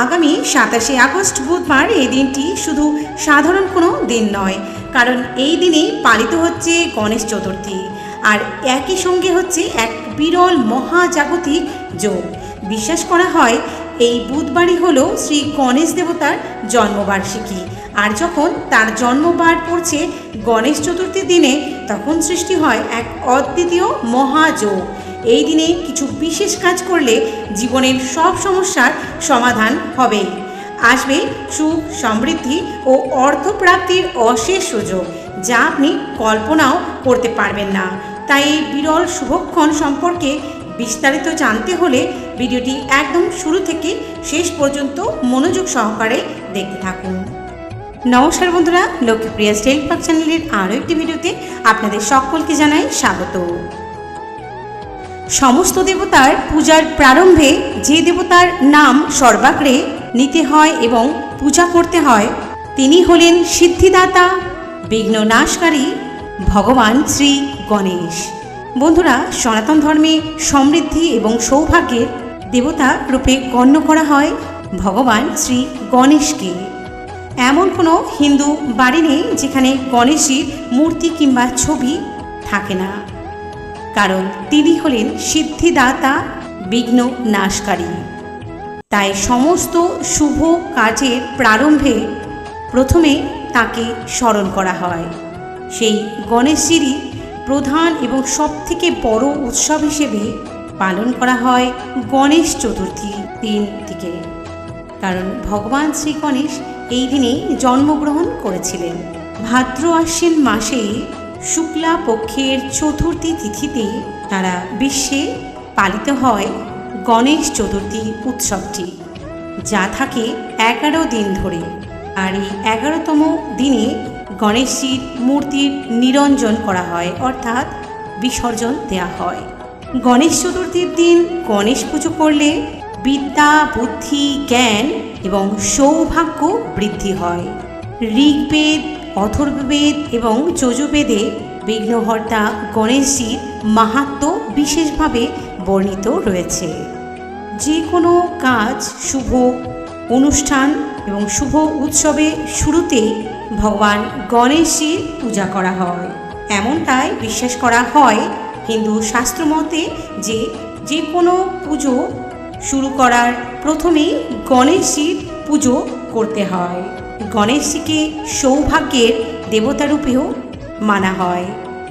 আগামী সাতাশে আগস্ট বুধবার এই দিনটি শুধু সাধারণ কোনো দিন নয়, কারণ এই দিনেই পালিত হচ্ছে গণেশ চতুর্থী। আর একই সঙ্গে হচ্ছে এক বিরল মহাজাগতিক যোগ। বিশ্বাস করা হয়, এই বুধবারই হল শ্রী গণেশ দেবতার জন্মবার্ষিকী। আর যখন তার জন্মবার পড়ছে গণেশ চতুর্থীর দিনে, তখন সৃষ্টি হয় এক অদ্বিতীয় মহাযোগ। এই দিনে কিছু বিশেষ কাজ করলে জীবনের সব সমস্যার সমাধান হবে। আসবে সুখ, সমৃদ্ধি ও অর্থপ্রাপ্তির অশেষ সুযোগ, যা আপনি কল্পনাও করতে পারবেন না। তাই এই বিরল শুভক্ষণ সম্পর্কে বিস্তারিত জানতে হলে ভিডিওটি একদম শুরু থেকে শেষ পর্যন্ত মনোযোগ সহকারে দেখতে থাকুন। নমস্কার বন্ধুরা, লক্ষ্মীপ্রিয়া স্টাইল পাক চ্যানেলের আরও একটি ভিডিওতে আপনাদের সকলকে জানাই স্বাগত। সমস্ত দেবতার পূজার প্রারম্ভে যে দেবতার নাম সর্বাগ্রে নিতে হয় এবং পূজা করতে হয়, তিনি হলেন সিদ্ধিদাতা বিঘ্ন নাশকারী ভগবান শ্রী গণেশ। বন্ধুরা, সনাতন ধর্মে সমৃদ্ধি এবং সৌভাগ্যের দেবতা রূপে গণ্য করা হয় ভগবান শ্রী গণেশকে। এমন কোনো হিন্দু বাড়ি নেই যেখানে গণেশের মূর্তি কিংবা ছবি থাকে না। কারণ তিনি হলেন সিদ্ধিদাতা, বিঘ্ন নাশকারী। তাই সমস্ত শুভ কাজের প্রারম্ভে প্রথমে তাকে স্মরণ করা হয়। সেই গণেশজিরই প্রধান এবং সবথেকে বড় উৎসব হিসেবে পালন করা হয় গণেশ চতুর্থী দিন থেকে। কারণ ভগবান শ্রী গণেশ এই দিনে জন্মগ্রহণ করেছিলেন। ভাদ্র আশ্বিন মাসে শুক্লা পক্ষের চতুর্থী তিথিতে তারা বিশ্বে পালিত হয় গণেশ চতুর্থী উৎসবটি, যা থাকে এগারো দিন ধরে। আর এই এগারোতম দিনে গণেশজির মূর্তির নিরঞ্জন করা হয়, অর্থাৎ বিসর্জন দেওয়া হয়। গণেশ চতুর্থীর দিন গণেশ পুজো করলে বিদ্যা, বুদ্ধি, জ্ঞান এবং সৌভাগ্য বৃদ্ধি হয়। ঋগ্বেদ অথর্ববেদ এবং যজুবেদে বিঘ্নহর্তা গণেশজির মাহাত্ম বিশেষভাবে বর্ণিত রয়েছে। যে কোনো কাজ, শুভ অনুষ্ঠান এবং শুভ উৎসবে শুরুতে ভগবান গণেশজির পূজা করা হয়। এমনটাই বিশ্বাস করা হয় হিন্দু শাস্ত্রমতে যে যে কোনো পুজো শুরু করার প্রথমেই গণেশজির পুজো করতে হয়। গণেশজিকে সৌভাগ্যের দেবতারূপেও মানা হয়।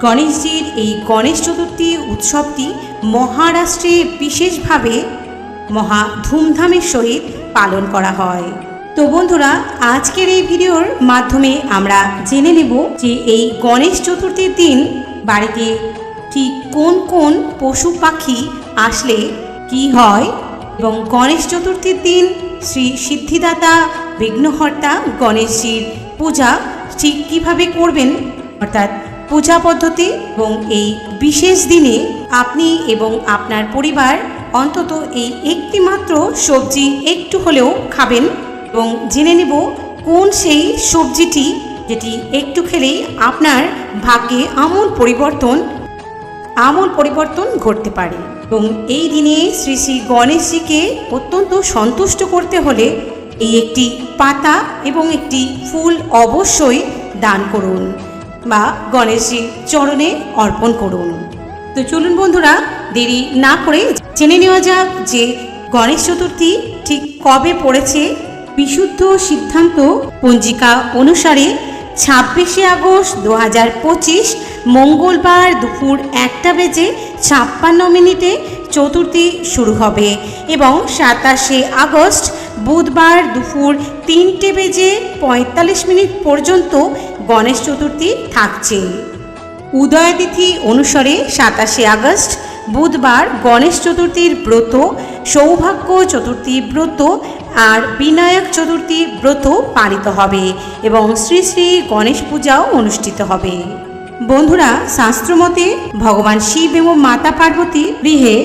গণেশজির এই গণেশ চতুর্থী উৎসবটি মহারাষ্ট্রে বিশেষভাবে মহা ধুমধামের সহিত পালন করা হয়। তো বন্ধুরা, আজকের এই ভিডিওর মাধ্যমে আমরা জেনে নেব যে এই গণেশ চতুর্থীর দিন বাড়িতে ঠিক কোন কোন পশু পাখি আসলে কি হয় এবং গণেশ চতুর্থীর দিন শ্রী সিদ্ধিদাতা বিঘ্নহর্তা গণেশজির পূজা ঠিক কীভাবে করবেন? অর্থাৎ পূজা পদ্ধতি এবং এই বিশেষ দিনে আপনি এবং আপনার পরিবার অন্তত এই একটি মাত্র সবজি একটু হলেও খাবেন এবং জেনে নেব কোন সেই সবজিটি যেটি একটু খেলেই আপনার ভাগ্যে আমূল পরিবর্তন আমূল পরিবর্তন ঘটতে পারে। এবং এই দিনে শ্রী শ্রী গণেশজিকে অত্যন্ত সন্তুষ্ট করতে হলে এই একটি পাতা এবং একটি ফুল অবশ্যই দান করুন বা গণেশজির চরণে অর্পণ করুন। তো চলুন বন্ধুরা, দেরি না করে জেনে নেওয়া যাক যে গণেশ চতুর্থী ঠিক কবে পড়েছে। বিশুদ্ধ সিদ্ধান্ত পঞ্জিকা অনুসারে ছাব্বিশে আগস্ট দু হাজার পঁচিশ মঙ্গলবার দুপুর একটা বেজে ছাপ্পান্ন মিনিটে চতুর্থী শুরু হবে এবং সাতাশে আগস্ট বুধবার দুপুর তিনটে বেজে পঁয়তাল্লিশ মিনিট পর্যন্ত গণেশ চতুর্থী থাকছে। উদয়তিথি অনুসারে সাতাশে আগস্ট বুধবার গণেশ চতুর্থীর ব্রত, সৌভাগ্য চতুর্থী ব্রত আর বিনায়ক চতুর্থী ব্রত পালিত হবে এবং শ্রী শ্রী গণেশ পূজাও অনুষ্ঠিত হবে। বন্ধুরা শাস্ত্রমতে ভগবান শিব এবং মাতা পার্বতী গৃহে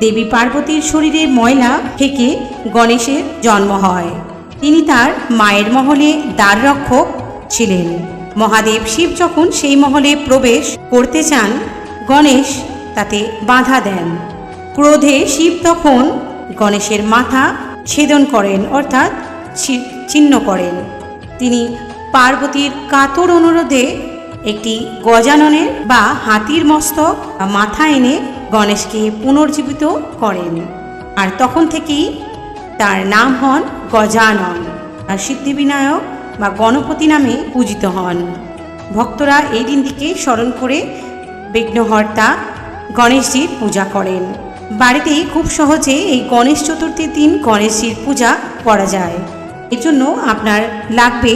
দেবী পার্বতীর শরীরে ময়লা থেকে গণেশের জন্ম হয়। তিনি তার মায়ের মহলে দ্বাররক্ষক ছিলেন। মহাদেব শিব যখন সেই মহলে প্রবেশ করতে চান, গণেশ তাতে বাধা দেন। ক্রোধে শিব তখন গণেশের মাথা ছেদন করেন, অর্থাৎ ছিন্ন করেন। তিনি পার্বতীর কাতর অনুরোধে একটি গজাননের বা হাতির মস্তক মাথা এনে গণেশকে পুনর্জীবিত করেন। আর তখন থেকেই তার নাম হন গজানন। আর সিদ্ধিবিনায়ক বা গণপতি নামে পূজিত হন। ভক্তরা এই দিনটিকে স্মরণ করে বিঘ্নহর্তা গণেশজির পূজা করেন। বাড়িতেই খুব সহজে এই গণেশ চতুর্থীর দিন গণেশজির পূজা করা যায়। এর জন্য আপনার লাগবে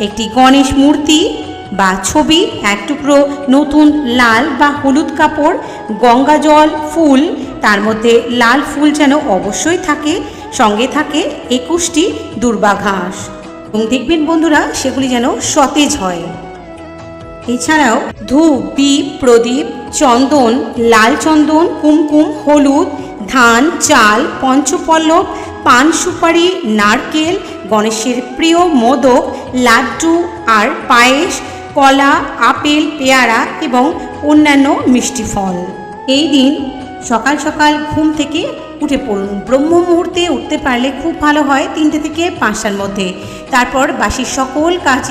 একটি গণেশ মূর্তি বা ছবি, এক টুকরো নতুন লাল বা হলুদ কাপড়, গঙ্গা জল, ফুল, তার মধ্যে লাল ফুল যেন অবশ্যই থাকে। সঙ্গে থাকে একুশটি দুর্বা ঘাস। এবং দেখবেন বন্ধুরা, সেগুলি যেন সতেজ হয়। এছাড়াও ধূপ, দীপ, প্রদীপ, চন্দন, লাল চন্দন, কুমকুম, হলুদ, ধান, চাল, পঞ্চপল্লব, পান সুপারি, নারকেল, গণেশের প্রিয় মোদক, লাড্ডু আর পায়েস কলা, আপেল, পেয়ারা এবং অন্যান্য মিষ্টি ফল। এই দিন সকাল সকাল ঘুম থেকে উঠে পড়ুন। ব্রহ্ম মুহূর্তে উঠতে পারলে খুব ভালো হয় তিনটে থেকে পাঁচটার মধ্যে। তারপর বাসির সকল কাজ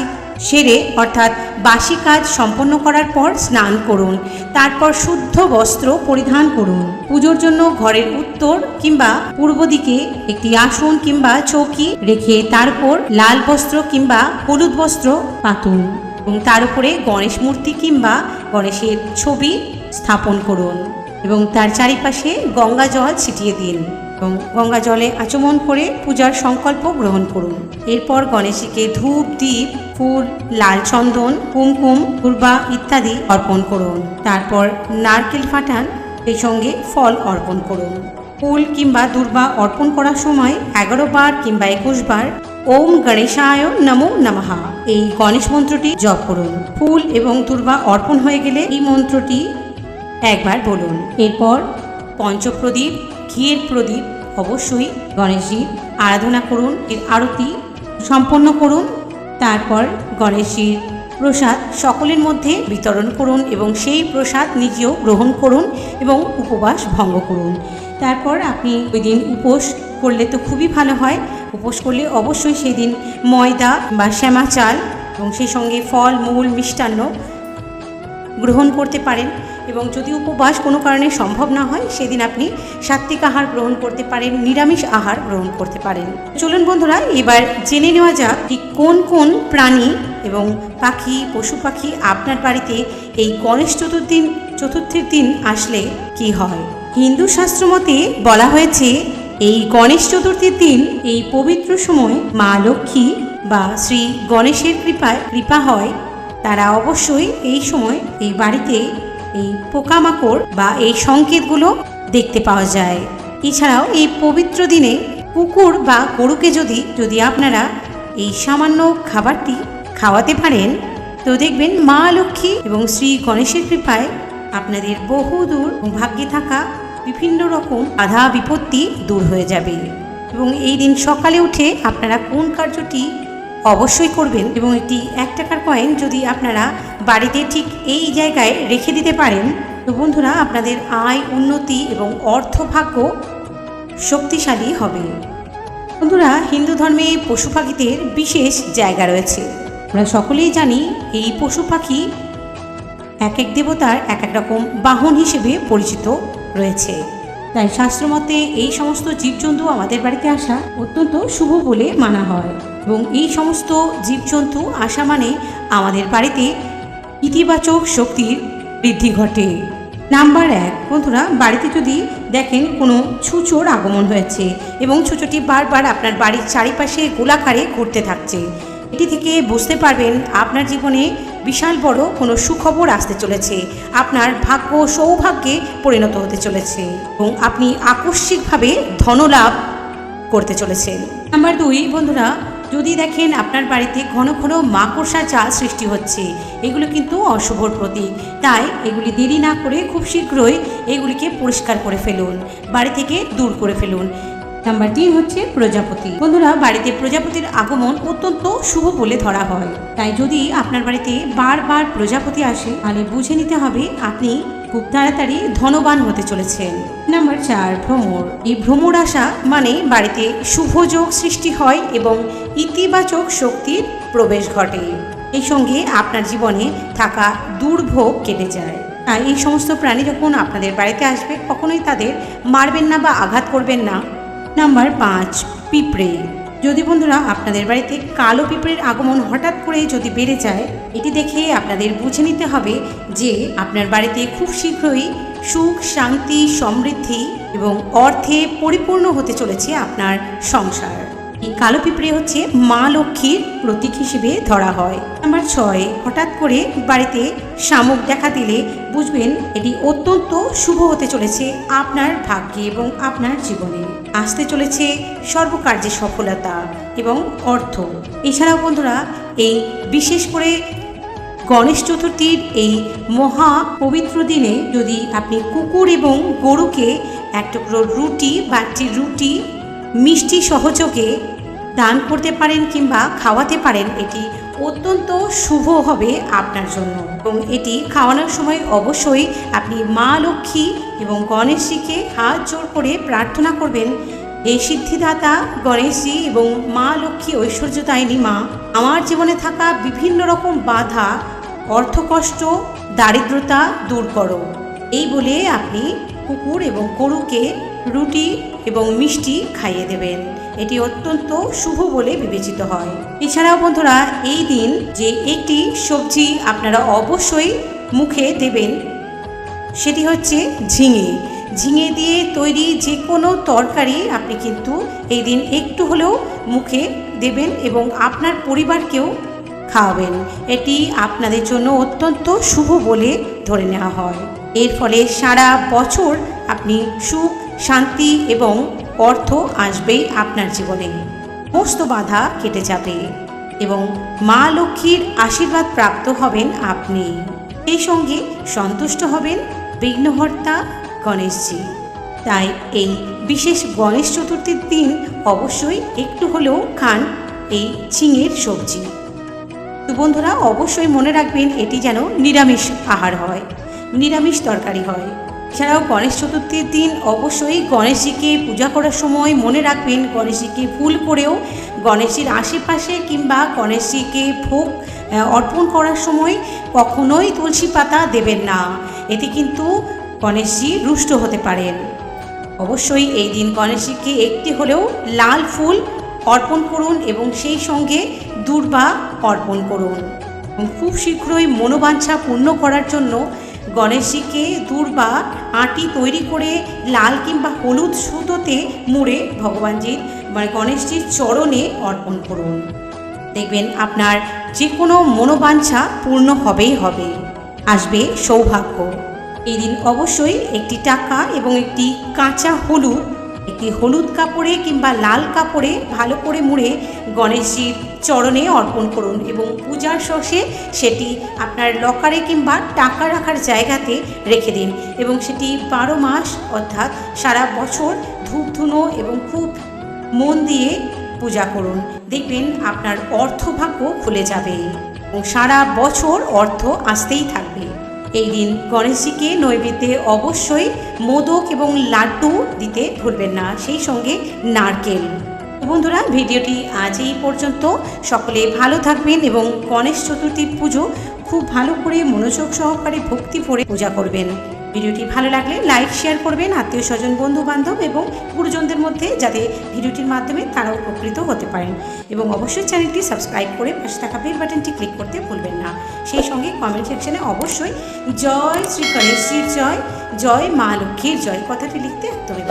সেরে অর্থাৎ বাসি কাজ সম্পন্ন করার পর স্নান করুন। তারপর শুদ্ধ বস্ত্র পরিধান করুন। পুজোর জন্য ঘরের উত্তর কিংবা পূর্ব দিকে একটি আসন কিংবা চৌকি রেখে তারপর লাল বস্ত্র কিংবা হলুদ বস্ত্র পাতুন। এবং তার উপরে গণেশ মূর্তি কিংবা গণেশের ছবি স্থাপন করুন এবং তার চারিপাশে গঙ্গা জল ছিটিয়ে দিন এবং গঙ্গা জলে আচমন করে পূজার সংকল্প গ্রহণ করুন। এরপর গণেশজিকে ধূপ দ্বীপ ফুল, লাল চন্দন, কুমকুম দুর্বা ইত্যাদি অর্পণ করুন। তারপর নারকেল ফাটান সেই সঙ্গে ফল অর্পণ করুন। ফুল কিংবা দুর্বা অর্পণ করার সময় এগারো বার কিংবা একুশ বার ওম গণেশায় নমো নমঃ। এই গণেশ মন্ত্রটি জপ করুন। ফুল এবং দুর্বা অর্পণ হয়ে গেলে এই মন্ত্রটি একবার বলুন। এরপর পঞ্চপ্রদীপ ঘিয়ের প্রদীপ অবশ্যই গণেশজির আরাধনা করুন, এর আরতি সম্পন্ন করুন। তারপর গণেশজির প্রসাদ সকলের মধ্যে বিতরণ করুন এবং সেই প্রসাদ নিজেও গ্রহণ করুন এবং উপবাস ভঙ্গ করুন। তারপর আপনি ওই দিন উপোস করলে তো খুবই ভালো হয়। উপোস করলে অবশ্যই সেই দিন ময়দা বা শ্যামা চাল এবং সেই সঙ্গে ফল, মূল, মিষ্টান্ন গ্রহণ করতে পারেন এবং যদি উপবাস কোনো কারণে সম্ভব না হয়, সেদিন আপনি সাত্বিক আহার গ্রহণ করতে পারেন, নিরামিষ আহার গ্রহণ করতে পারেন। চলুন বন্ধুরা, এবার জেনে নেওয়া যাক ঠিক কোন কোন প্রাণী এবং পাখি, পশু পাখি আপনার বাড়িতে এই গণেশ চতুর্দিন চতুর্থীর দিন আসলে কি হয়? হিন্দু শাস্ত্র মতে বলা হয়েছে এই গণেশ চতুর্থীর দিন এই পবিত্র সময় মা লক্ষ্মী বা শ্রী গণেশের কৃপায় কৃপা হয়, তারা অবশ্যই এই সময় এই বাড়িতে এই পোকামাকড় বা এই সংকেতগুলো দেখতে পাওয়া যায়। এছাড়াও এই পবিত্র দিনে কুকুর বা গরুকে যদি যদি আপনারা এই সামান্য খাবারটি খাওয়াতে পারেন, তো দেখবেন মা লক্ষ্মী এবং শ্রী গণেশের কৃপায় আপনাদের বহুদূর ভাগ্যে থাকা বিভিন্ন রকম বাধা বিপত্তি দূর হয়ে যাবে। এবং এই দিন সকালে উঠে আপনারা কোন কার্যটি অবশ্যই করবেন এবং একটি এক টাকার কয়েন যদি আপনারা বাড়িতে ঠিক এই জায়গায় রেখে দিতে পারেন, তো বন্ধুরা আপনাদের আয়, উন্নতি এবং অর্থভাগ্য শক্তিশালী হবে। বন্ধুরা, হিন্দু ধর্মে পশু পাখিদের বিশেষ জায়গা রয়েছে। আমরা সকলেই জানি এই পশু পাখি এক এক দেবতার এক এক রকম বাহন হিসেবে পরিচিত। রয়েছে। তাই শাস্ত্রমতে এই সমস্ত জীবজন্তু আমাদের বাড়িতে আসা অত্যন্ত শুভ বলে মানা হয় এবং এই সমস্ত জীবজন্তু আসা মানে আমাদের বাড়িতে ইতিবাচক শক্তির বৃদ্ধি ঘটে। নাম্বার এক, বন্ধুরা, বাড়িতে যদি দেখেন কোনো ছুঁচোর আগমন হয়েছে এবং ছুঁচোটি বারবার আপনার বাড়ির চারিপাশে গোলাকারে ঘুরতে থাকছে এটি থেকে বুঝতে পারবেন আপনার জীবনে বিশাল বড় কোনো সুখবর আসতে চলেছে। আপনার ভাগ্য সৌভাগ্যে পরিণত হতে চলেছে এবং আপনি আকস্মিকভাবে ধনলাভ করতে চলেছেন। নাম্বার দুই, বন্ধুরা, যদি দেখেন আপনার বাড়িতে ঘন ঘন মাকড়সা চাল সৃষ্টি হচ্ছে, এগুলো কিন্তু অশুভর প্রতীক। তাই এগুলি দেরি না করে খুব শীঘ্রই এগুলিকে পরিষ্কার করে ফেলুন, বাড়ি থেকে দূর করে ফেলুন। নাম্বার তিন হচ্ছে প্রজাপতি। বন্ধুরা, বাড়িতে প্রজাপতির আগমন অত্যন্ত শুভ বলে ধরা হয়। তাই যদি আপনার বাড়িতে বারবার প্রজাপতি আসে, তাহলে বুঝে নিতে হবে আপনি খুব তাড়াতাড়ি ধনবান হতে চলেছেন। নাম্বার চার, ভ্রমর। এই ভ্রমর আসা মানে বাড়িতে শুভযোগ সৃষ্টি হয় এবং ইতিবাচক শক্তির প্রবেশ ঘটে। এই সঙ্গে আপনার জীবনে থাকা দুর্ভোগ কেটে যায়। আর এই সমস্ত প্রাণী যখন আপনাদের বাড়িতে আসবে, কখনোই তাদের মারবেন না বা আঘাত করবেন না। নাম্বার পাঁচ, পিঁপড়ে। যদি বন্ধুরা আপনাদের বাড়িতে কালো পিঁপড়ের আগমন হঠাৎ করে যদি বেড়ে যায়, এটি দেখে আপনাদের বুঝে নিতে হবে যে আপনার বাড়িতে খুব শীঘ্রই সুখ, শান্তি, সমৃদ্ধি এবং অর্থে পরিপূর্ণ হতে চলেছে আপনার সংসার। এই কালো পিঁপড়ে হচ্ছে মা লক্ষ্মীর প্রতীক হিসেবে ধরা হয়। নাম্বার ছয়, হঠাৎ করে বাড়িতে শামুক দেখা দিলে বুঝবেন এটি অত্যন্ত শুভ হতে চলেছে আপনার ভাগ্যে এবং আপনার জীবনে। আসতে চলেছে সর্বকার্যে সফলতা এবং অর্থ। এছাড়াও বন্ধুরা, এই বিশেষ করে গণেশ চতুর্থীর এই মহা পবিত্র দিনে যদি আপনি কুকুর এবং গরুকে এক টুকরো রুটি বা একটি রুটি মিষ্টি সহযোগে দান করতে পারেন কিংবা খাওয়াতে পারেন, এটি অত্যন্ত শুভ হবে আপনার জন্য। এবং এটি খাওয়ানোর সময় অবশ্যই আপনি মা লক্ষ্মী এবং গণেশজিকে হাত জোর করে প্রার্থনা করবেন এই সিদ্ধিদাতা, গণেশজি এবং মা লক্ষ্মী ঐশ্বর্যদায়িনী মা, আমার জীবনে থাকা বিভিন্ন রকম বাধা, অর্থকষ্ট, দারিদ্রতা দূর করো। এই বলে আপনি কুকুর এবং গরুকে রুটি এবং মিষ্টি খাইয়ে দেবেন। এটি অত্যন্ত শুভ বলে বিবেচিত হয়। এছাড়াও বন্ধুরা, এই দিন যে একটি সবজি আপনারা অবশ্যই মুখে দেবেন, সেটি হচ্ছে ঝিঙে। ঝিঙে দিয়ে তৈরি যে কোনো তরকারি আপনি কিন্তু এই দিন একটু হলেও মুখে দেবেন এবং আপনার পরিবারকেও খাওয়াবেন। এটি আপনাদের জন্য অত্যন্ত শুভ বলে ধরে নেওয়া হয়। এর ফলে সারা বছর আপনি সুখ, শান্তি এবং অর্থ আসবেই আপনার জীবনে। সমস্ত বাধা কেটে যাবে এবং মা লক্ষ্মীর আশীর্বাদ প্রাপ্ত হবেন আপনি। সেই সঙ্গে সন্তুষ্ট হবেন বিঘ্নহর্তা গণেশজি। তাই এই বিশেষ গণেশ চতুর্থীর দিন অবশ্যই একটু হলেও খান এই ঝিঙের সবজি। তো বন্ধুরা, অবশ্যই মনে রাখবেন এটি যেন নিরামিষ আহার হয়, নিরামিষ তরকারি হয়। এছাড়াও গণেশ চতুর্থীর দিন অবশ্যই গণেশজিকে পূজা করার সময় মনে রাখবেন, গণেশজিকে ফুল করেও গণেশজির আশেপাশে কিংবা গণেশজিকে ভোগ অর্পণ করার সময় কখনোই তুলসী পাতা দেবেন না। এতে কিন্তু গণেশজি রুষ্ট হতে পারেন। অবশ্যই এই দিন গণেশজিকে একটি হলেও লাল ফুল অর্পণ করুন এবং সেই সঙ্গে দুর্বা অর্পণ করুন। খুব শীঘ্রই মনোবাঞ্ছা পূর্ণ করার জন্য গণেশজিকে দূর্বা আটি তৈরি করে লাল কিংবা হলুদ সুতোতে মুড়ে ভগবানজির মানে গণেশজির চরণে অর্পণ করুন। দেখবেন আপনার যে কোনো মনোবাঞ্ছা পূর্ণ হবেই হবে। আসবে সৌভাগ্য। এই দিন অবশ্যই একটি টাকা এবং একটি কাঁচা হলুদ একটি হলুদ কাপড়ে কিংবা লাল কাপড়ে ভালো করে মুড়ে গণেশজির চরণে অর্পণ করুন এবং পূজার শেষে সেটি আপনার লকারে কিংবা টাকা রাখার জায়গাতে রেখে দিন এবং সেটি বারো মাস অর্থাৎ সারা বছর ধূপ ধুনো এবং খুব মন দিয়ে পূজা করুন। দেখবেন আপনার অর্থভাগ্য খুলে যাবে এবং সারা বছর অর্থ আসতেই থাকবে। এই দিন গণেশজিকে নৈবেদ্যে অবশ্যই মোদক এবং লাড্ডু দিতে ভুলবেন না, সেই সঙ্গে নারকেল। বন্ধুরা, ভিডিওটি আজ এই পর্যন্ত। সকলে ভালো থাকবেন এবং গণেশ চতুর্থীর পুজো খুব ভালো করে মনোযোগ সহকারে ভক্তি ভরে পূজা করবেন। ভিডিওটি ভালো লাগলে লাইক, শেয়ার করবেন আত্মীয় স্বজন বন্ধু বান্ধব এবং গুরুজনদের মধ্যে যাতে ভিডিওটির মাধ্যমে তারা উপকৃত হতে পারেন। এবং অবশ্যই চ্যানেলটি সাবস্ক্রাইব করে পাশে থাকা বেল বাটনটি ক্লিক করতে ভুলবেন না। সেই সঙ্গে কমেন্ট সেকশনে অবশ্যই জয় শ্রী গণেশজির জয় জয় মা লক্ষ্মীর জয় কথাটি লিখতে একদমই